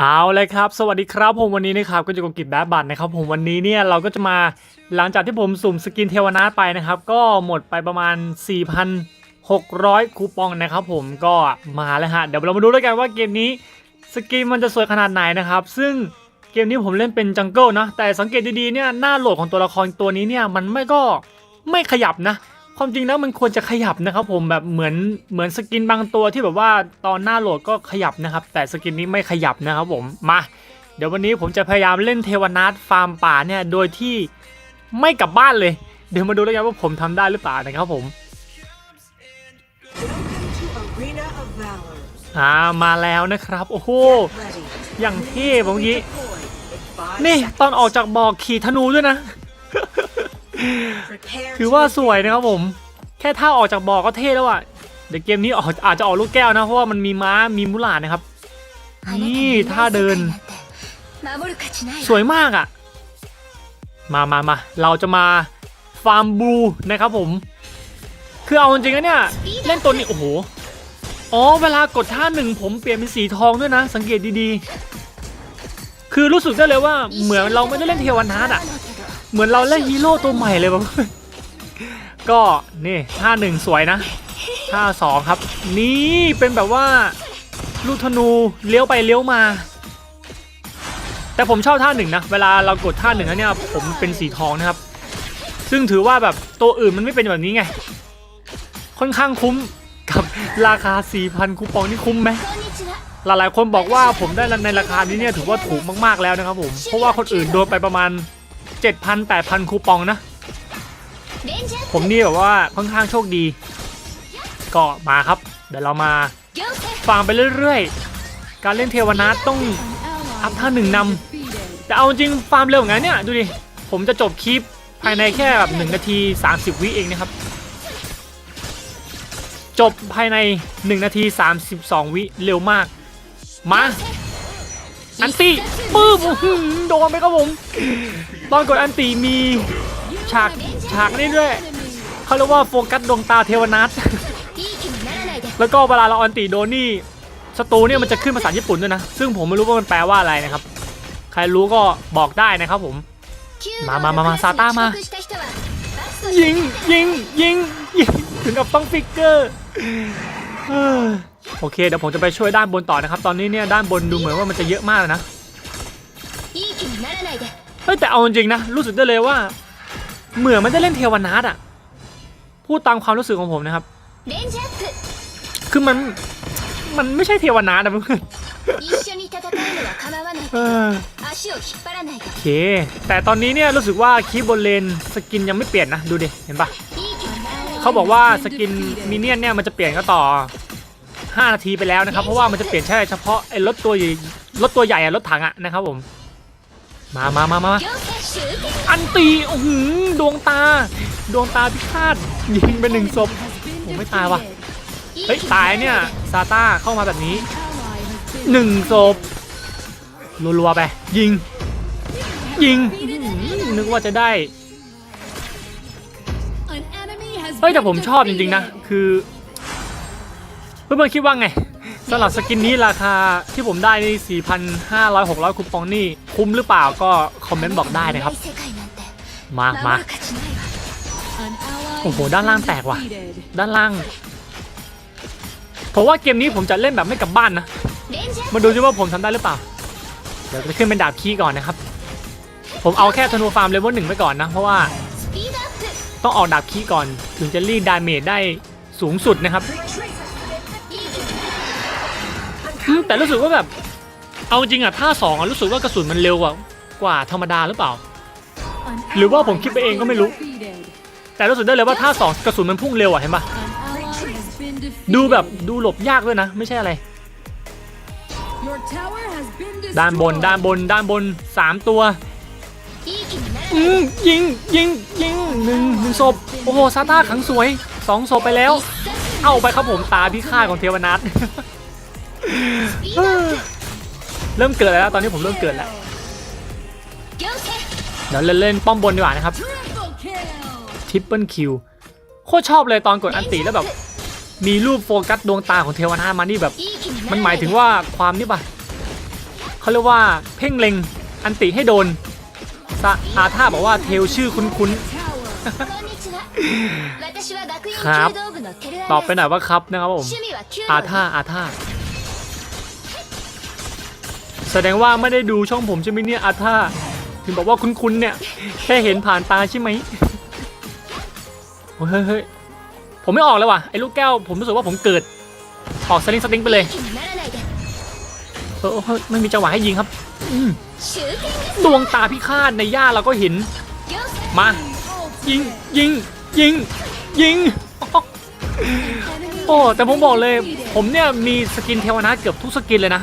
เอาเลยครับ สวัสดีครับผมวันนี้นะครับก็จะกบกิจแบบบัตรนะครับผมวันนี้เนี่ยเราก็จะมาหลังจากที่ผมสุ่มสกินเทวนาไปนะครับ ก็หมดไปประมาณ 4,600 คูปองนะครับผมก็มาแล้วฮะเดี๋ยวเรามาดูด้วยกันว่าเกมนี้สกินมันจะสวยขนาดไหนนะครับ ซึ่งเกมนี้ผมเล่นเป็นจังเกิลนะแต่สังเกตดีๆเนี่ยหน้าโหลดของตัวละครตัวนี้เนี่ยมันไม่ก็ไม่ขยับนะ ความจริงแล้วมันควรจะขยับนะครับผมแบบเหมือนเหมือนสกินบางตัวที่แบบว่าตอนหน้าโหลดก็ขยับนะครับ แต่สกินนี้ไม่ขยับนะครับผมมาเดี๋ยววันนี้ผมจะพยายามเล่นเทวนาถฟาร์มป่าเนี่ยโดยที่ไม่กลับบ้านเลย เดี๋ยวมาดูแล้วกันว่าผมทำได้หรือเปล่านะครับผมอ่ามาแล้วนะครับโอ้โหอย่างเท่เมื่อกี้นี่ตอนออกจากบ่อขี่ธนูด้วยนะ ถือว่าสวยนะครับผม แค่ท่าออกจากบ่อก็เท่แล้วอะเดี๋ยวเกมนี้ออกอาจจะออกลูกแก้วนะ เพราะว่ามันมีม้ามีมุหลาดนะครับ นี่ท่าเดิน สวยมากอะ มามามาเราจะมาฟาร์มบลูนะครับผม คือเอาจริงๆนะเนี่ย เล่นตัวนี้ โอ้โห อ๋อ เวลากดท่าหนึ่งผมเปลี่ยนเป็นสีทองด้วยนะ สังเกตดีๆ คือรู้สึกได้เลยว่าเหมือนเราไม่ได้เล่นเทวนาถอะ เหมือนเราเล่นฮีโร่ตัวใหม่เลยแบบก็นี่ท่าหนึ่งสวยนะท่าสองครับ นี่เป็นแบบว่าลูกธนูเลี้ยวไปเลี้ยวมา แต่ผมชอบท่าหนึ่งนะ เวลาเรากดท่าหนึ่งแล้วเนี่ยผมเป็นสีทองนะครับ ซึ่งถือว่าแบบตัวอื่นมันไม่เป็นแบบนี้ไง ค่อนข้างคุ้มกับราคา 4,000 คูปองนี่คุ้มไหมหลายๆคนบอกว่าผมได้ในราคานี้เนี่ยถือว่าถูกมากๆแล้วนะครับผม เพราะว่าคนอื่นโดนไปประมาณ 7,000 8,000 คูปองนะ ผมนี่แบบว่าค่อนข้างโชคดี ก็มาครับ เดี๋ยวเรามาฟังไปเรื่อยๆ การเล่นเทวนาถต้องอัพท่าหนึ่งนำแต่เอาจริงฟาร์มเร็วอย่างนั้นเนี่ย ดูดิ ผมจะจบคลิปภายในแค่แบบหนึ่งนาที 30 วิเองนะครับ จบภายใน 1 นาที 32 วิเร็วมาก มาอันตีปื้มอื้อหือโดนไปครับผม ตอนกดอันตีมีฉากฉากนี้ด้วยเขาเรียกว่าโฟกัสดวงตาเทวนัทแล้วก็เวลาเราอันตีโดนนี่สตูเนี่ยมันจะขึ้นภาษาญี่ปุ่นด้วยนะ ซึ่งผมไม่รู้ว่ามันแปลว่าอะไรนะครับ ใครรู้ก็บอกได้นะครับผม มามามามาซาต้ามา ยิงยิงยิงยิงถึงกับต้องฟิกเกอร์โอเคเดี๋ยวผมจะไปช่วยด้านบนต่อนะครับ ตอนนี้เนี่ยด้านบนดูเหมือนว่ามันจะเยอะมากเลยนะ เฮ้ยแต่เอาจริงๆนะรู้สึกได้เลยว่า เหมือนมันจะเล่นเทวนาถอะพูดตามความรู้สึกของผมนะครับ คือมันมันไม่ใช่เทวนาถนะเพื่อนเออโอเค แต่ตอนนี้เนี่ยรู้สึกว่าคีย์บนเลนสกินยังไม่เปลี่ยนนะดูดิเห็นปะเขาบอกว่าสกินมินเนี่ยนเนี่ยมันจะเปลี่ยนก็ต่อ 5 นาทีไปแล้วนะครับ เพราะว่ามันจะเปลี่ยนแค่เฉพาะไอ้รถตัวใหญ่รถตัวใหญ่อะรถถังอะนะครับผม มามามามาอันตีโอ้โหดวงตา ดวงตาพิฆาตยิงไปหนึ่งศพผมไม่ตายวะเฮ้ยตายเนี่ยซาต้าเข้ามาแบบนี้หนึ่งศพรัวๆไปยิง ยิงนึกว่าจะได้เฮ้ยแต่ผมชอบจริงๆนะ คือเพื่อนๆคิดว่าไง สำหรับสกินนี้ราคาที่ผมได้นี่ 4,500 600 คูปองนี่คุ้มหรือเปล่าก็คอมเมนต์บอกได้นะครับ มามาโอ้โห ด้านล่างแตกว่ะ ด้านล่าง ผมว่าเกมนี้ผมจะเล่นแบบไม่กลับบ้านนะ มาดูซิว่าผมทำได้หรือเปล่า เดี๋ยวจะขึ้นเป็นดาบคีก่อนนะครับ ผมเอาแค่ธนูฟาร์มเลเวลหนึ่งไปก่อนนะ เพราะว่าต้องออกดาบคีก่อน ถึงจะรีดดาเมจได้สูงสุดนะครับ แต่รู้สึกว่าแบบ เอาจริงอะท่าสองอะรู้สึกว่ากระสุนมันเร็วกว่ากว่าธรรมดาหรือเปล่า หรือว่าผมคิดไปเองก็ไม่รู้ แต่รู้สึกได้เลยว่าท่าสองกระสุนมันพุ่งเร็วอะเห็นปะดูแบบดูหลบยากด้วยนะ ไม่ใช่อะไร ด้านบนด้านบนด้านบนสามตัวอืมยิงยิงยิงหนึ่งหนึ่งศพโอ้โหซาต้าขังสวยสองศพไปแล้ว เอาไปครับผมตาพิฆาตของเทวนัท เริ่มเกิดแล้วตอนนี้ผมเริ่มเกิดแล้วเดี๋ยวเล่นๆป้อมบนดีกว่านะครับทริปเปิลคิวโคตรชอบเลยตอนกดอันติแล้วแบบ มีรูปโฟกัสดวงตาของเทวนามันนี่แบบ มันหมายถึงว่าความนี่ปะเขาเรียกว่าเพ่งเล็งอันติให้โดนอาท่าบอกว่าเทวชื่อคุ้นๆครับ ตอบไปหน่อยว่าครับนะครับผมอาท่าอาท่า แสดงว่าไม่ได้ดูช่องผมใช่ไหมเนี่ยอาท่าถึงบอกว่าคุ้นๆเนี่ย แค่เห็นผ่านตาใช่ไหมเฮ้ยเฮ้ยผมไม่ออกเลยว่ะไอ้ลูกแก้วผมรู้สึกว่าผมเกิด ออกสลิงสติงไปเลยเออไม่มีจังหวะให้ยิงครับดวงตาพิฆาตในย่าเราก็เห็น มา ยิงยิงยิงยิงโอ้แต่ผมบอกเลย ผมเนี่ยมีสกินเทวนาเกือบทุกสกินเลยนะ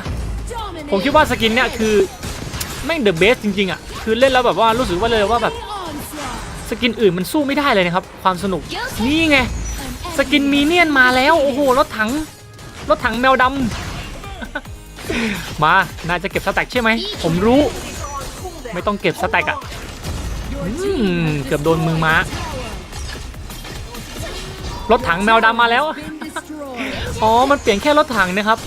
ผมคิดว่าสกินเนี่ยคือแม่งเดอะเบสจริงๆอะคือเล่นแล้วแบบว่ารู้สึกว่าเลยว่าแบบสกินอื่นมันสู้ไม่ได้เลยนะครับ ความสนุกนี่ไงสกินมีเนียนมาแล้วโอ้โหรถถังรถถังแมวดำมา น่าจะเก็บสแต็กใช่ไหม ผมรู้ ไม่ต้องเก็บสแต็กอะเกือบโดนมือม้ารถถังแมวดำมาแล้ว อ๋อ มันเปลี่ยนแค่รถถังนะครับ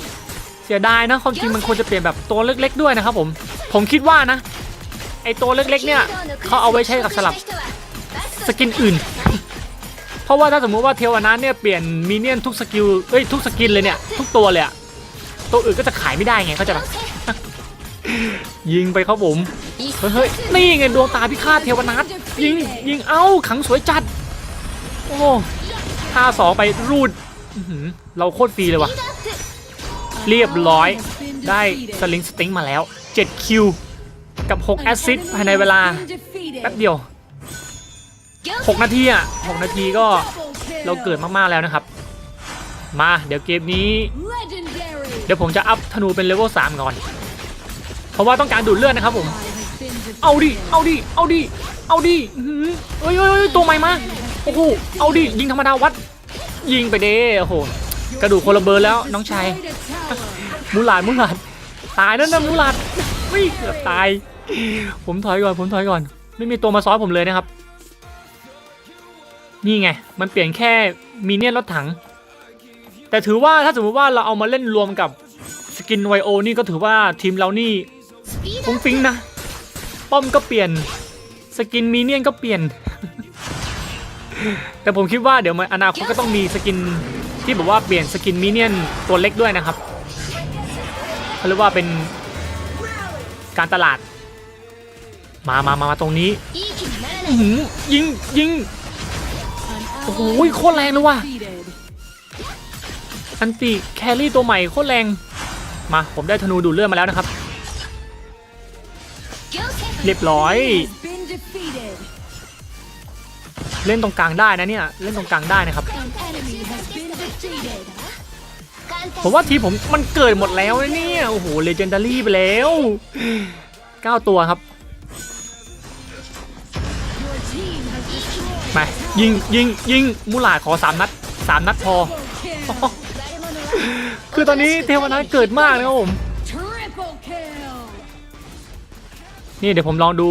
เสียดายนะความจริงมันควรจะเปลี่ยนแบบตัวเล็กๆด้วยนะครับผม ผมคิดว่านะ ไอตัวเล็กๆเนี่ยเขาเอาไว้ใช้กับสลับสกินอื่น เพราะว่าถ้าสมมุติว่าเทวนาเนี่ยเปลี่ยนมีเนียนทุกสกิลเอ้ยทุกสกินเลยเนี่ยทุกตัวเลยอะตัวอื่นก็จะขายไม่ได้ไงเขาใจปะยิงไปครับผม เฮ้ยนี่ไงดวงตาพิฆาตเทวนาทยิงยิงเอ้าขังสวยจัด โอ้ท่าสองไปรูดเราโคตรฟรีเลยว่ะ เรียบร้อยได้สลิงสติงมาแล้ว 7 คิว กับ 6 แอสซิสภายในเวลา แป๊บเดียว 6 นาทีอะ 6 นาทีก็เราเกิดมาก ๆ แล้วนะครับ มาเดี๋ยวเกมนี้ เดี๋ยวผมจะอัพธนูเป็นเลเวล3ก่อน เพราะว่าต้องการดูดเลือดนะครับผม เอาดิ เอาดิ เอาดิ เอาดิเอ้ยเอ้ยเอ้ยตัวใหม่มา โอ้โห เอาดิ ยิงธรรมดาวัด ยิงไปเด้โอ้โห กระดูกคนละเบอร์แล้วน้องชาย มูลาดมูลาดตายนั่นนะมูลาดไม่เกือบตาย ผมถอยก่อนผมถอยก่อน ไม่มีตัวมาซ้อนผมเลยนะครับ นี่ไง มันเปลี่ยนแค่มีเนียนรถถัง แต่ถือว่าถ้าสมมติว่าเราเอามาเล่นรวมกับสกินไวโอนี่ก็ถือว่าทีมเรานี่ฟุ้งฟิ้งนะ ป้อมก็เปลี่ยน สกินมีเนียนก็เปลี่ยน แต่ผมคิดว่าเดี๋ยวมันอนาคตก็ต้องมีสกินที่แบบว่าเปลี่ยนสกินมีเนียนตัวเล็กด้วยนะครับ เาเรียกว่าเป็นการตลาด มามามามาตรงนี้ยิงยิงโอ้โหโคตรแรงเลยว่ะอันติแครี่ตัวใหม่โคตรแรง มาผมได้ธนูดูเลือดมาแล้วนะครับ เรียบร้อย เล่นตรงกลางได้นะเนี่ย เล่นตรงกลางได้นะครับ ผมว่าทีผมมันเกิดหมดแล้วเนี่ยโอ้โหเลเจนดารี่ไปแล้ว 9 ตัวครับมายิงยิงยิงมูลาขอ 3 นัด 3 นัดพอ คือตอนนี้เทวนาเกิดมากนะครับผม นี่เดี๋ยวผมลองดู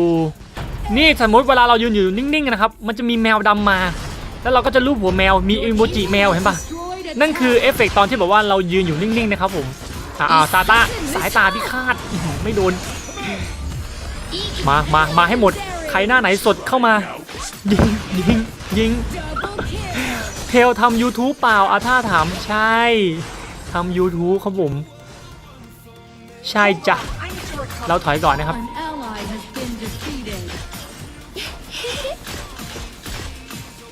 นี่สมมติเวลาเรายืนอยู่นิ่งๆนะครับ มันจะมีแมวดำมา แล้วเราก็จะรูปหัวแมวมีอิโมจิแมวเห็นปะ นั่นคือเอฟเฟกต์ตอนที่แบบว่าเรายืนอยู่นิ่งๆนะครับผมอ่าซาตาสายตาพิฆาตไม่โดน มามามาให้หมด ใครหน้าไหนสดเข้ามา ยิงยิงยิงเทลทำ YouTube เปล่าอาท่าถามใช่ทำ YouTube ครับผม ใช่จ้ะ เราถอยก่อนนะครับ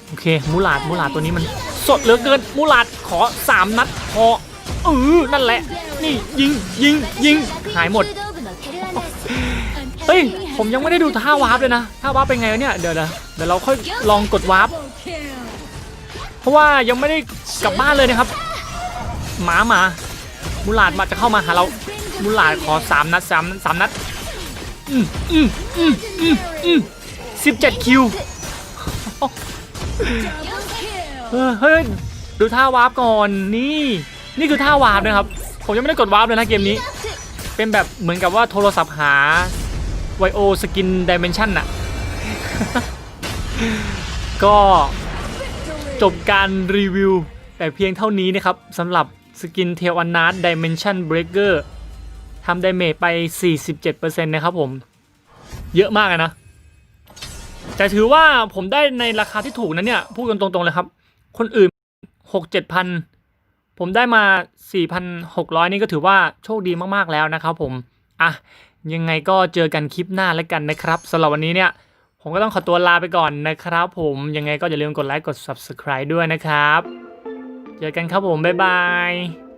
โอเคมูลาดมูลาดตัวนี้มันสดเหลือเกินมูลาด ขอ3 นัดพอเออนั่นแหละ นี่ยิงยิงยิงหายหมด เฮ้ย ผมยังไม่ได้ดูท่าวาร์ปเลยนะ ท่าวาร์ปเป็นไงวเนี่ย เดี๋ยวนะเดี๋ยวเราค่อยลองกดวาร์ปเพราะว่ายังไม่ได้กลับบ้านเลยนะครับ หมามามูลาดมาจะเข้ามาหาเรามูลาดขอสามนัดสามสามนัดอืมอืมอืมอืมอืมสิบเจ็ดคิวเฮ้ย ดูท่าวาร์ปก่อนนี่ นี่คือท่าวาร์ปนะครับ ผมยังไม่ได้กดวาร์ปเลยนะเกมนี้ เป็นแบบเหมือนกับว่าโทรศัพท์หาไวโอสกินดิเมนชันน่ะ ก็จบการรีวิว แต่เพียงเท่านี้นะครับสำหรับสกินเทลอนาร์ดดิเมนชันเบรกเกอร์ทำไดเมจไป 47%นะครับผม เยอะมากเลยนะ แต่ถือว่าผมได้ในราคาที่ถูกนะเนี่ย พูดกันตรงๆเลยครับ คนอื่น หกเจ็ดพันผมได้มา 4,600 นี่ก็ถือว่าโชคดีมากๆแล้วนะครับผม อะ ยังไงก็เจอกันคลิปหน้าแล้วกันนะครับสำหรับวันนี้เนี่ย ผมก็ต้องขอตัวลาไปก่อนนะครับผมยังไงก็อย่าลืมกดไลค์กด Subscribe ด้วยนะครับ เจอกันครับผม บ๊ายบาย